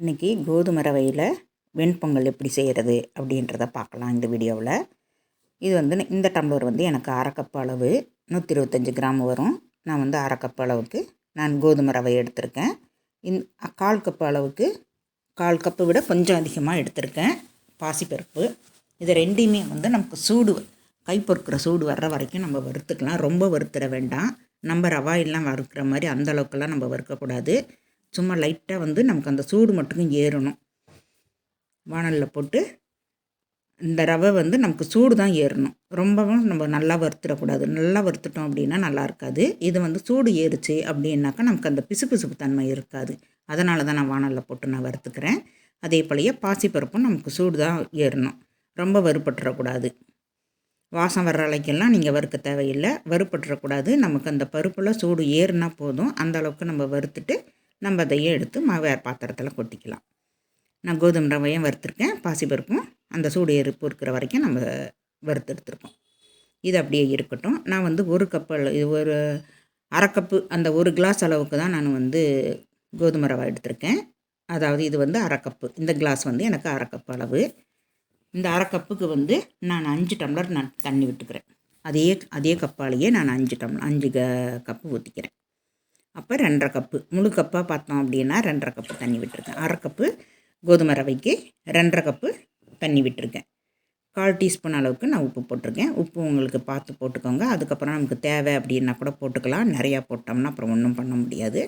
இன்றைக்கி கோதுமை ரவையில் வெண்பொங்கல் எப்படி செய்கிறது அப்படின்றத பார்க்கலாம் இந்த வீடியோவில். இது வந்து இந்த டம்ளர் வந்து எனக்கு அரை கப் அளவு நூற்றி இருபத்தஞ்சி கிராம் வரும். நான் வந்து அரை கப் அளவுக்கு நான் கோதுமை ரவை எடுத்திருக்கேன். இந் கால் கப் அளவுக்கு கால் கப்பை விட கொஞ்சம் அதிகமாக எடுத்திருக்கேன். பாசிப்பருப்பு இது ரெண்டையுமே வந்து நமக்கு சூடு கை பொறுக்கிற சூடு வர்ற வரைக்கும் நம்ம வறுத்துக்கலாம். ரொம்ப வறுத்துட வேண்டாம். நம்ம ரவாயெல்லாம் வறுக்கிற மாதிரி அந்த அளவுக்கெல்லாம் நம்ம வறுக்கக்கூடாது. சும்மா லைட்டாக வந்து நமக்கு அந்த சூடு மட்டும் ஏறணும். வானலில் போட்டு இந்த ரவை வந்து நமக்கு சூடு தான் ஏறணும். ரொம்பவும் நம்ம நல்லா வறுத்துடக்கூடாது. நல்லா வறுத்துட்டோம் அப்படின்னா நல்லா இருக்காது. இது வந்து சூடு ஏறுச்சு அப்படின்னாக்கா நமக்கு அந்த பிசுபிசுப்பு தன்மை இருக்காது. அதனால தான் நான் வானலில் போட்டு நான் வறுத்துக்கிறேன். அதே போலயே பாசிப்பருப்பும் நமக்கு சூடு தான் ஏறணும். ரொம்ப வறுபட்டுறக்கூடாது. வாசம் வர்ற அலைக்கெல்லாம் நீங்கள் வறுக்க தேவையில்லை. வறுபட்டுறக்கூடாது. நமக்கு அந்த பருப்பில் சூடு ஏறுனா போதும். அந்த அளவுக்கு நம்ம வறுத்துட்டு நம்ம அதையே எடுத்து மா வேறு பாத்திரத்தில் கொட்டிக்கலாம். நான் கோதுமை ரவையும் வறுத்துருக்கேன். பாசிப்பருப்பும் அந்த சூடு எருப்பு இருக்கிற வரைக்கும் நம்ம வறுத்து எடுத்துருக்கோம். இது அப்படியே இருக்கட்டும். நான் வந்து ஒரு கப்பு இது ஒரு அரை கப்பு அந்த ஒரு கிளாஸ் அளவுக்கு தான் நான் வந்து கோதுமை ரவை எடுத்திருக்கேன். அதாவது இது வந்து அரை கப்பு இந்த கிளாஸ் வந்து எனக்கு அரை கப்பு அளவு. இந்த அரை கப்புக்கு வந்து நான் அஞ்சு டம்ளர் நான் தண்ணி விட்டுக்கிறேன். அதே அதே கப்பாலேயே நான் அஞ்சு டம்ளர் அஞ்சு க கப்பு ஊற்றிக்கிறேன் அப்போ ரெண்டரை கப்பு. முழு கப்பாக பார்த்தோம் அப்படின்னா ரெண்டரை கப்பு தண்ணி விட்டுருக்கேன். அரை கப்பு கோதுமை ரவைக்கு ரெண்டரை கப்பு தண்ணி விட்டுருக்கேன். கால் டீஸ்பூன் அளவுக்கு நான் உப்பு போட்டிருக்கேன். உப்பு உங்களுக்கு பார்த்து போட்டுக்கோங்க. அதுக்கப்புறம் நமக்கு தேவை அப்படின்னா கூட போட்டுக்கலாம். நிறையா போட்டோம்னா அப்புறம் ஒன்றும் பண்ண முடியாது.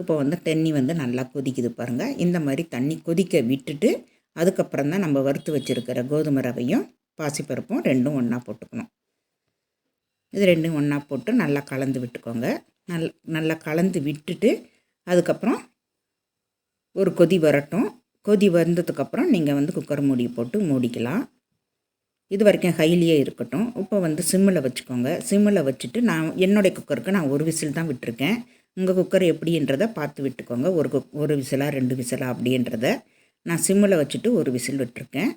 இப்போ வந்து தண்ணி வந்து நல்லா கொதிக்குது பாருங்கள் இந்த மாதிரி தண்ணி கொதிக்க விட்டுட்டு அதுக்கப்புறம் தான் நம்ம வறுத்து வச்சுருக்கிற கோதுமை ரவையும் பாசிப்பருப்பும் ரெண்டும் ஒன்றா போட்டுக்கணும். இது ரெண்டும் ஒன்றா போட்டு நல்லா கலந்து விட்டுக்கோங்க. நல் நல்லா கலந்து விட்டுட்டு அதுக்கப்புறம் ஒரு கொதி வரட்டும். கொதி வந்ததுக்கப்புறம் நீங்கள் வந்து குக்கர் மூடி போட்டு மூடிக்கலாம். இது வரைக்கும் ஹைலியே இருக்கட்டும். இப்போ வந்து சிம்மில் வச்சுக்கோங்க. சிம்மில் வச்சுட்டு நான் என்னுடைய குக்கருக்கு நான் ஒரு விசில் தான் விட்டுருக்கேன். உங்கள் குக்கர் எப்படின்றத பார்த்து விட்டுக்கோங்க. ஒரு குக் ஒரு விசிலாக ரெண்டு விசிலா அப்படின்றத நான் சிம்மில் வச்சுட்டு ஒரு விசில் விட்டுருக்கேன்.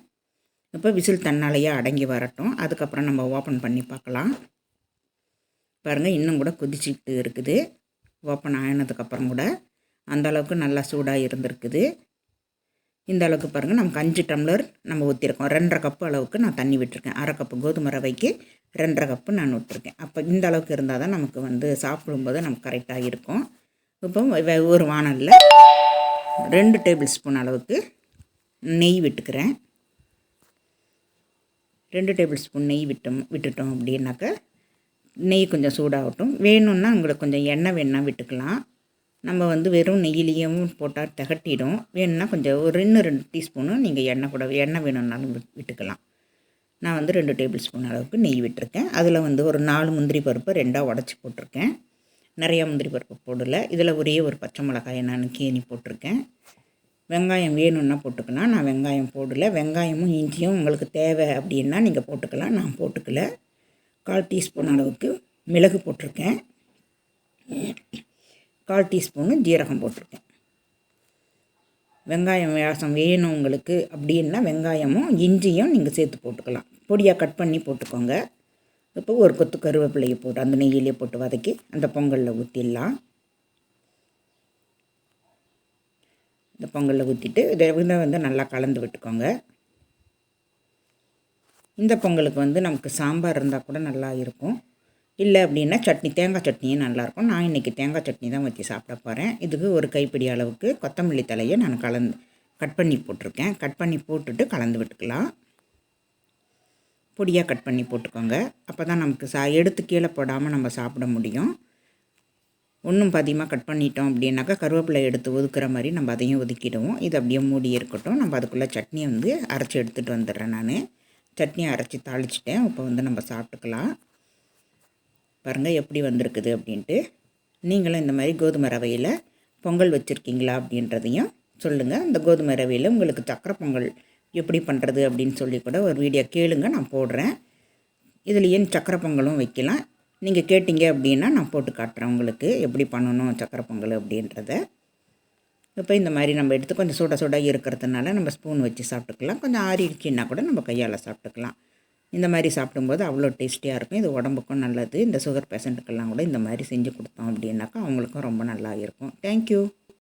இப்போ விசில் தன்னாலேயே அடங்கி வரட்டும். அதுக்கப்புறம் நம்ம ஓப்பன் பண்ணி பார்க்கலாம். பாருங்கள் இன்னும் கூட கொதிச்சுக்கிட்டு இருக்குது. ஓப்பன் ஆயினதுக்கப்புறம் கூட அந்த அளவுக்கு நல்லா சூடாக இருந்திருக்குது. இந்த அளவுக்கு பாருங்கள் நமக்கு அஞ்சு டம்ளர் நம்ம ஊற்றிருக்கோம் ரெண்டரை கப்பு அளவுக்கு நான் தண்ணி விட்டுருக்கேன். அரை கப்பு கோதுமை ரவைக்கு ரெண்டரை கப்பு நான் விட்டுருக்கேன் அப்போ இந்த அளவுக்கு இருந்தால் தான் நமக்கு வந்து சாப்பிடும்போது நமக்கு கரெக்டாக இருக்கும். இப்போ ஒரு வானலில் ரெண்டு டேபிள் ஸ்பூன் அளவுக்கு நெய் விட்டுக்கிறேன். ரெண்டு டேபிள் ஸ்பூன் நெய் விட்டோம் விட்டுட்டோம் அப்படின்னாக்கா நெய் கொஞ்சம் சூடாகட்டும். வேணும்னா உங்களுக்கு கொஞ்சம் எண்ணெய் வேணால் விட்டுக்கலாம். நம்ம வந்து வெறும் நெய்யிலையும் போட்டால் திகட்டிடும். வேணும்னா கொஞ்சம் ஒரு ரெண்டு ரெண்டு டீஸ்பூனு நீங்கள் எண்ணெய் கூட எண்ணெய் வேணும்னாலும் விட்டுக்கலாம். நான் வந்து ரெண்டு டேபிள் ஸ்பூன் அளவுக்கு நெய் விட்டுருக்கேன். அதில் வந்து ஒரு நாலு முந்திரி பருப்பை ரெண்டாக உடச்சி போட்டிருக்கேன். நிறையா முந்திரி பருப்பு போடலை. இதில் ஒரே ஒரு பச்சை மிளகாய் நான் கேணி போட்டிருக்கேன். வெங்காயம் வேணும்னா போட்டுக்கலாம். நான் வெங்காயம் போடலை. வெங்காயமும் இஞ்சியும் உங்களுக்கு தேவை அப்படின்னா நீங்கள் போட்டுக்கலாம். நான் போட்டுக்கல. கால் டீஸ்பூன் அளவுக்கு மிளகு போட்டிருக்கேன். கால் டீஸ்பூனு ஜீரகம் போட்டிருக்கேன். வெங்காயம் வியாசம் வேணும் உங்களுக்கு அப்படின்னா வெங்காயமும் இஞ்சியும் நீங்கள் சேர்த்து போட்டுக்கலாம். பொடியாக கட் பண்ணி போட்டுக்கோங்க. இப்போ ஒரு கொத்து கருவேப்பிலையை போட்டு அந்த நெய்யிலே போட்டு வதக்கி அந்த பொங்கலில் ஊற்றிடலாம் இந்த பொங்கலில் ஊற்றிட்டு இதை வந்து நல்லா கலந்து விட்டுக்கோங்க. இந்த பொங்கலுக்கு வந்து நமக்கு சாம்பார் இருந்தால் கூட நல்லா இருக்கும். இல்லை அப்படின்னா சட்னி தேங்காய் சட்னியும் நல்லாயிருக்கும் நான் இன்றைக்கி தேங்காய் சட்னி தான் வச்சு சாப்பிட போகிறேன் இதுக்கு ஒரு கைப்பிடி அளவுக்கு கொத்தமல்லி தலையை நான் கலந்து கட் பண்ணி போட்டிருக்கேன். கட் பண்ணி போட்டுட்டு கலந்து விட்டுக்கலாம். பொடியாக கட் பண்ணி போட்டுக்கோங்க. அப்போ தான் நமக்கு சா எடுத்து கீழே போடாமல் நம்ம சாப்பிட முடியும். ஒன்றும் பதியமாக கட் பண்ணிட்டோம் அப்படின்னாக்கா கருவேப்பிலை எடுத்து ஒதுக்குற மாதிரி நம்ம அதையும் ஒதுக்கிடுவோம். இது அப்படியே மூடி இருக்கட்டும். நம்ம அதுக்குள்ளே சட்னியை வந்து அரைச்சி எடுத்துகிட்டு வந்துடுறேன் நான். சட்னி அரைச்சி தாளிச்சிட்டேன். இப்போ வந்து நம்ம சாப்பிட்டுக்கலாம். பாருங்கள் எப்படி வந்திருக்குது அப்படின்ட்டு. நீங்களும் இந்த மாதிரி கோதுமை ரவையில் பொங்கல் வச்சுருக்கீங்களா அப்படின்றதையும் சொல்லுங்கள் அந்த கோதுமை ரவையில் உங்களுக்கு சக்கரை பொங்கல் எப்படி பண்ணுறது அப்படின்னு சொல்லி கூட ஒரு வீடியோ கேளுங்க. நான் போடுறேன். இதில் ஏன் சக்கரை பொங்கலும் வைக்கலாம். நீங்கள் கேட்டிங்க அப்படின்னா நான் போட்டு காட்டுறேன் உங்களுக்கு எப்படி பண்ணணும் சக்கரை பொங்கல் அப்படின்றத. இப்போ இந்த மாதிரி நம்ம எடுத்து கொஞ்சம் சுட சுட இருக்கிறதுனால நம்ம ஸ்பூன் வச்சு சாப்பிட்டுக்கலாம். கொஞ்சம் ஆறிடுச்சுன்னா கூட நம்ம கையால் சாப்பிட்டுக்கலாம். இந்த மாதிரி சாப்பிடும்போது அவ்வளோ டேஸ்டியாக இருக்கும். இது உடம்புக்கும் நல்லது. இந்த சுகர் பேஷண்ட்டுக்கெல்லாம் கூட இந்த மாதிரி செஞ்சு கொடுத்தோம் அப்படின்னாக்கா அவங்களுக்கும் ரொம்ப நல்லா இருக்கும். தேங்க்யூ